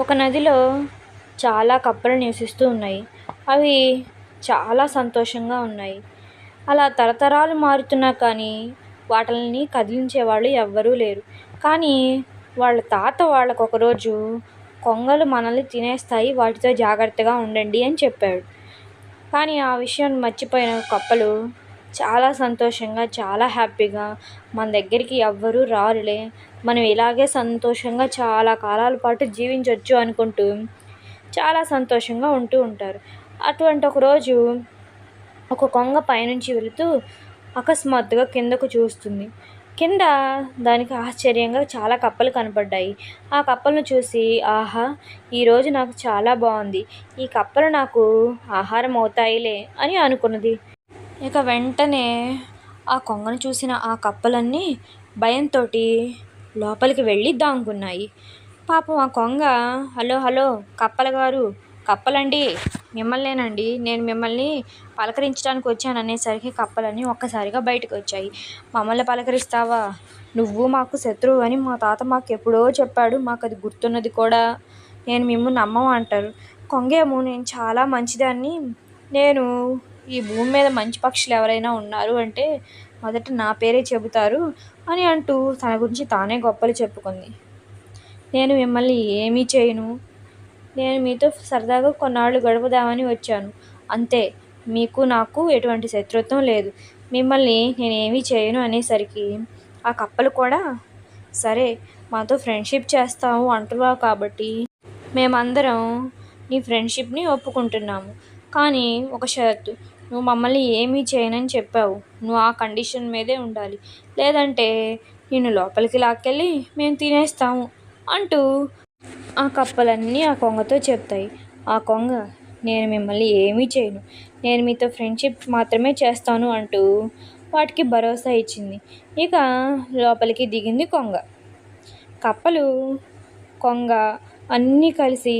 ఒక నదిలో చాలా కప్పలు నివసిస్తూ ఉన్నాయి. అవి చాలా సంతోషంగా ఉన్నాయి. అలా తరతరాలు మారుతున్నా కానీ వాటిని కదిలించే వాళ్ళు ఎవ్వరూ లేరు. కానీ వాళ్ళ తాత వాళ్ళకు ఒకరోజు కొంగలు మనల్ని తినేస్తాయి వాటితో జాగ్రత్తగా ఉండండి అని చెప్పాడు. కానీ ఆ విషయాన్ని మర్చిపోయిన కప్పలు చాలా సంతోషంగా చాలా హ్యాపీగా మన దగ్గరికి ఎవ్వరూ రారులే. మనం ఇలాగే సంతోషంగా చాలా కాలాల పాటు జీవించవచ్చు అనుకుంటూ చాలా సంతోషంగా ఉంటూ ఉంటారు. అటువంటి ఒక రోజు ఒక కొంగ పైనుంచి వెళుతూ అకస్మాత్తుగా కిందకు చూస్తుంది. కింద దానికి ఆశ్చర్యంగా చాలా కప్పలు కనపడ్డాయి. ఆ కప్పలను చూసి ఆహా ఈరోజు నాకు చాలా బాగుంది ఈ కప్పలు నాకు ఆహారం అవుతాయిలే అని అనుకున్నది. ఇక వెంటనే ఆ కొంగను చూసిన ఆ కప్పలన్నీ భయంతో లోపలికి వెళ్ళి దాంకున్నాయి పాపం ఆ కొంగ హలో హలో కప్పల గారు కప్పలండి మిమ్మల్నేనండి నేను మిమ్మల్ని పలకరించడానికి వచ్చాను అనేసరికి కప్పలన్నీ ఒక్కసారిగా బయటకు వచ్చాయి. మమ్మల్ని పలకరిస్తావా? నువ్వు మాకు శత్రువు అని మా తాత మాకు ఎప్పుడో చెప్పాడు మాకు అది గుర్తున్నది కూడా. నేను మిమ్మల్ని నమ్మం అంటారు. కొంగేమో నేను చాలా మంచిదాన్ని నేను ఈ భూమి మీద మంచి పక్షులు ఎవరైనా ఉన్నారు అంటే మొదట నా పేరే చెబుతారు అని అంటూ తన గురించి తానే గొప్పలు చెప్పుకుంది. నేను మిమ్మల్ని ఏమీ చేయను. నేను మీతో సరదాగా కొన్నాళ్ళు గడుపుదామని వచ్చాను. అంతే మీకు నాకు ఎటువంటి శత్రుత్వం లేదు. మిమ్మల్ని నేను ఏమీ చేయను అనేసరికి ఆ కప్పలు కూడా సరే మాతో ఫ్రెండ్షిప్ చేస్తాము అంటున్నావు కాబట్టి మేమందరం నీ ఫ్రెండ్షిప్ని ఒప్పుకుంటున్నాము. కానీ ఒక షరతు. నువ్వు మమ్మల్ని ఏమీ చేయనని చెప్పావు. నువ్వు ఆ కండిషన్ మీదే ఉండాలి. లేదంటే నిన్ను లోపలికి లాక్కెళ్ళి మేము తినేస్తాము అంటూ ఆ కప్పలన్నీ ఆ కొంగతో చెప్తాయి. ఆ కొంగ నేను మిమ్మల్ని ఏమీ చేయను. నేను మీతో ఫ్రెండ్షిప్ మాత్రమే చేస్తాను అంటూ వాటికి భరోసా ఇచ్చింది. ఇక లోపలికి దిగింది కొంగ. కప్పలు కొంగ అన్నీ కలిసి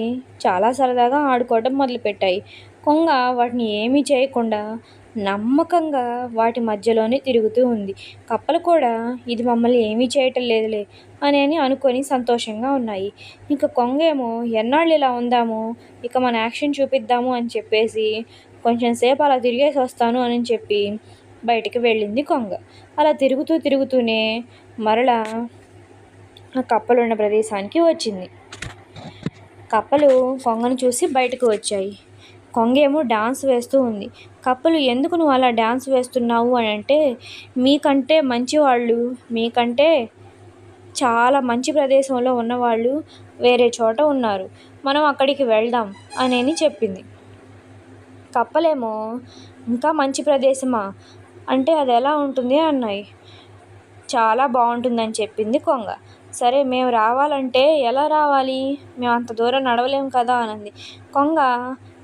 చాలా సరదాగా ఆడుకోవడం మొదలుపెట్టాయి. కొంగ వాటిని ఏమీ చేయకుండా నమ్మకంగా వాటి మధ్యలోనే తిరుగుతూ ఉంది. కప్పలు కూడా ఇది మమ్మల్ని ఏమీ చేయటం లేదులే అని అని అనుకొని సంతోషంగా ఉన్నాయి. ఇంకా కొంగ ఏమో ఎన్నాళ్ళు ఇలా ఉందాము? ఇక మన యాక్షన్ చూపిద్దాము అని చెప్పేసి కొంచెం సేపు అలా తిరిగేసి వస్తాను అని చెప్పి బయటికి వెళ్ళింది కొంగ. అలా తిరుగుతూ తిరుగుతూనే మరలా ఆ కప్పలు ఉన్న ప్రదేశానికి వచ్చింది. కప్పలు కొంగను చూసి బయటకు వచ్చాయి. కొంగ ఏమో డాన్స్ వేస్తూ ఉంది. కప్పలు ఎందుకు నువ్వు అలా డాన్స్ వేస్తున్నావు అని అంటే మీకంటే మంచివాళ్ళు మీకంటే చాలా మంచి ప్రదేశంలో ఉన్నవాళ్ళు వేరే చోట ఉన్నారు. మనం అక్కడికి వెళ్దాం అనేని చెప్పింది. కప్పలేమో ఇంకా మంచి ప్రదేశమా? అంటే అది ఎలా ఉంటుంది అన్నాయి చాలా బాగుంటుందని చెప్పింది కొంగ. సరే మేము రావాలంటే ఎలా రావాలి? మేము అంత దూరం నడవలేము కదా అనంది. కొంగ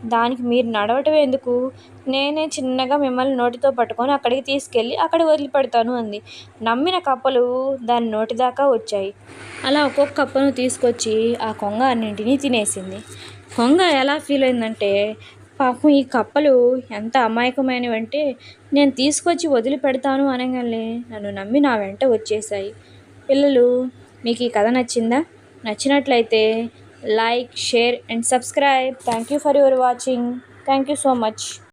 దానికి మీరు నడవటం ఎందుకు? నేనే చిన్నగా మిమ్మల్ని నోటితో పట్టుకొని అక్కడికి తీసుకెళ్ళి అక్కడ వదిలిపెడతాను అంది. నమ్మిన కప్పలు దాని నోటి దాకా వచ్చాయి. అలా ఒక్కొక్క కప్పను తీసుకొచ్చి ఆ కొంగ అన్నింటినీ తినేసింది. కొంగ ఎలా ఫీల్ అయిందంటే పాపం ఈ కప్పలు ఎంత అమాయకమైనవంటే నేను తీసుకొచ్చి వదిలిపెడతాను అనగానే నన్ను నమ్మి నా వెంట వచ్చేసాయి పిల్లలు మీకు ఈ కథ నచ్చిందా? నచ్చినట్లయితే like share and subscribe. Thank you for your watching. Thank you so much.